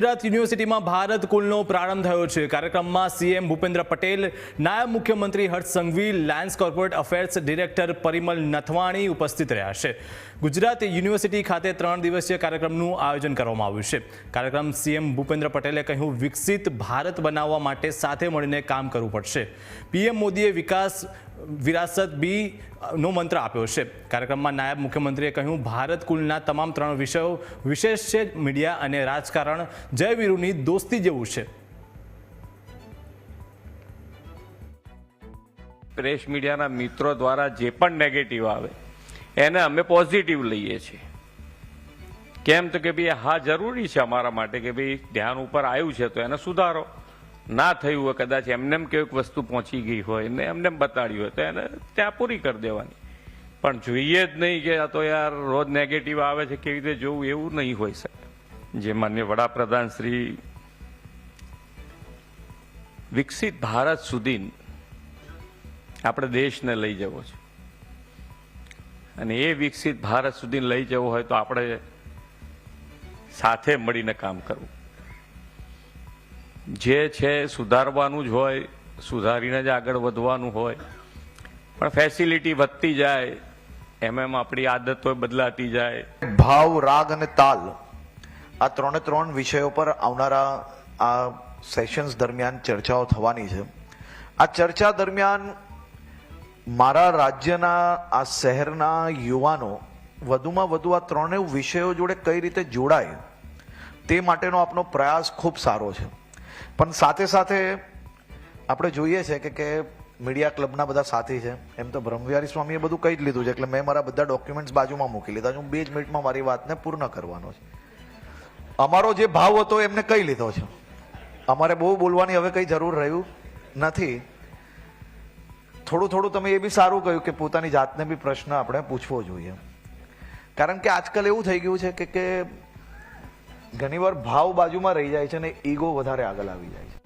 ગુજરાત યુનિવર્સિટીમાં ભારત કુલનો પ્રારંભ થયો છે. કાર્યક્રમમાં સીએમ ભૂપેન્દ્ર પટેલ, નાયબ મુખ્યમંત્રી Harsh Sanghavi, Reliance corporate affairs director Parimal Nathwani ઉપસ્થિત રહ્યા છે. ગુજરાત યુનિવર્સિટી ખાતે ત્રણ દિવસીય કાર્યક્રમનું આયોજન કરવામાં આવ્યું છે. કાર્યક્રમ સીએમ ભૂપેન્દ્ર પટેલે કહ્યું, વિકસિત ભારત બનાવવા માટે સાથે મળીને કામ કરવું પડશે. પીએમ મોદીએ વિકાસ વિરાસત બી નો મંત્ર આપ્યો છે કાર્યક્રમમાં નાયબ મુખ્યમંત્રીએ કહ્યું, ભારત કુલના તમામ ત્રણ વિષયો, વિશેષ છે મીડિયા અને રાજકારણ, જય વીરુની દોસ્તી જેવું છે. પ્રેસ મીડિયાના મિત્રો દ્વારા જે પણ નેગેટિવ આવે, એને અમે પોઝિટિવ લઈએ છીએ. કેમ તો કે ભાઈ, હા જરૂરી છે અમારા માટે કે ભાઈ, ધ્યાન ઉપર આવ્યું છે તો એને સુધારો. ના થયું હોય, કદાચ એમને કોઈક વસ્તુ પહોંચી ગઈ હોય ને એમને બતાડી હોય, તો એને ત્યાં પૂરી કરી દેવાની. પણ જોઈએ જ નહીં કે આ તો યાર રોજ નેગેટિવ આવે છે, કેવી રીતે જોવું, એવું નહીં હોઈ શકે જે માન્ય વડાપ્રધાન શ્રી વિકસિત ભારત સુધી આપણે દેશને લઈ જવો છે. અને એ વિકસિત ભારત સુધી લઈ જવો હોય તો આપણે સાથે મળીને કામ કરવું. જે છે સુધારવાનું જ હોય, સુધારીને જ આગળ વધવાનું હોય. પણ ફેસિલિટી વધતી જાય એમ એમ આપણી આદતો બદલાતી જાય. ભાવ, રાગ અને તાલ આ ત્રણે ત્રણ વિષયો પર આવનારા આ સેશન્સ દરમિયાન ચર્ચાઓ થવાની છે. આ ચર્ચા દરમિયાન મારા રાજ્યના, આ શહેરના યુવાનો વધુમાં વધુ આ ત્રણેય વિષયો જોડે કઈ રીતે જોડાય, તે માટેનો આપનો પ્રયાસ ખૂબ સારો છે. પણ સાથે સાથે આપણે જોઈએ છે કે કે મીડિયા ક્લબના બધા સાથી છે. એમ તો બ્રહ્મવિહારી સ્વામીએ બધું કહી જ લીધું છે. એટલે મેં મારા બધા ડોક્યુમેન્ટ્સ બાજુમાં મૂકી લીધા હું બે જ મિનિટમાં મારી વાતને પૂર્ણ કરવાનો છે. અમારો જે ભાવ હતો એમને કહી લીધો છે. અમારે બહુ બોલવાની હવે કંઈ જરૂર રહ્યું નથી. થોડું થોડું તમે એ બી સારું કહ્યું કે પોતાની જાતને બી પ્રશ્ન આપણે પૂછવો જોઈએ. કારણ કે આજકાલ એવું થઈ ગયું છે કે કે ઘણીવાર ભાવ બાજુમાં રહી જાય છે અને ઈગો વધારે આગળ આવી જાય છે.